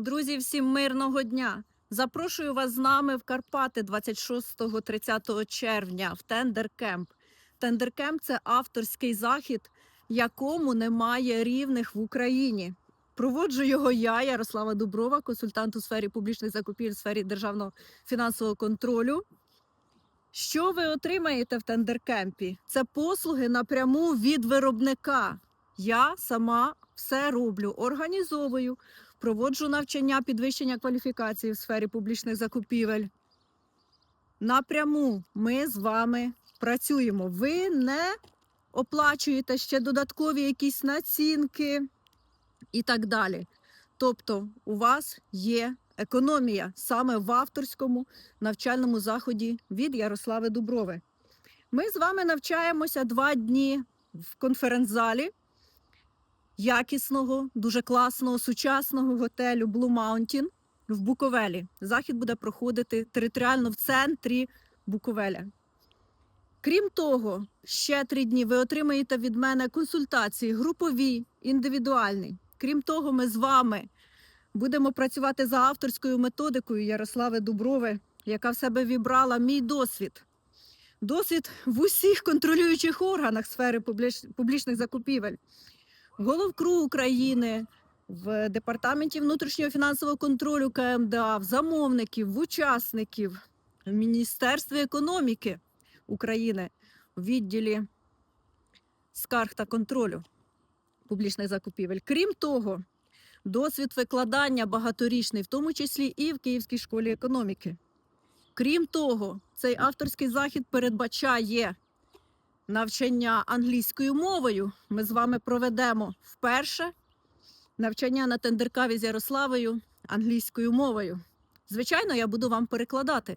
Друзі, всім мирного дня! Запрошую вас з нами в Карпати 26-30 червня в Тендеркемп. Тендеркемп це авторський захід, якому немає рівних в Україні. Проводжу його я, Ярослава Дуброва, консультант у сфері публічних закупівель, сфері державного фінансового контролю. Що ви отримаєте в тендеркемпі? Це послуги напряму від виробника. Я сама все роблю, організовую, проводжу навчання підвищення кваліфікації в сфері публічних закупівель. Напряму ми з вами працюємо. Ви не оплачуєте ще додаткові якісь націнки і так далі. Тобто, у вас є економія саме в авторському навчальному заході від Ярослави Дуброви. Ми з вами навчаємося два дні в конференц-залі якісного, дуже класного, сучасного готелю Blue Mountain в Буковелі. Захід буде проходити територіально в центрі Буковеля. Крім того, ще три дні ви отримаєте від мене консультації групові, індивідуальні. Крім того, ми з вами будемо працювати за авторською методикою Ярослави Дуброви, яка в себе вібрала мій досвід. Досвід в усіх контролюючих органах сфери публічних закупівель. Головкру України, в департаменті внутрішнього фінансового контролю КМДА, в замовників, в учасників, в Міністерстві економіки України, в відділі скарг та контролю публічних закупівель. Крім того, досвід викладання багаторічний, в тому числі і в Київській школі економіки. Крім того, цей авторський захід передбачає навчання англійською мовою. Ми з вами проведемо вперше навчання на тендеркаві з Ярославою англійською мовою. Звичайно, я буду вам перекладати.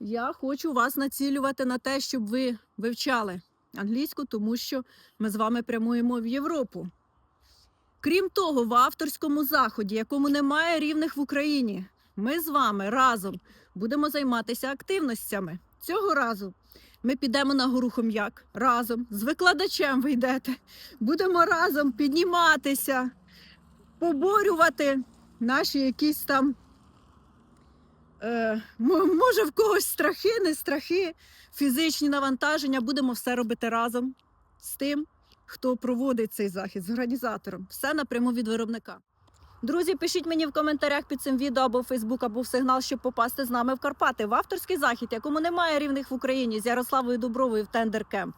Я хочу вас націлювати на те, щоб ви вивчали англійську, тому що ми з вами прямуємо в Європу. Крім того, в авторському заході, якому немає рівних в Україні, ми з вами разом будемо займатися активностями. Цього разу ми підемо на гору Хом'як разом з викладачем ви йдете. Будемо разом підніматися, поборювати наші якісь там, е, може, в когось страхи, не страхи, фізичні навантаження. Будемо все робити разом з тим, хто проводить цей захід, з організатором. Все напряму від виробника. Друзі, пишіть мені в коментарях під цим відео або в Фейсбук, або в сигнал, щоб попасти з нами в Карпати в авторський захід, якому немає рівних в Україні з Ярославою Дубровою в Тендеркемп.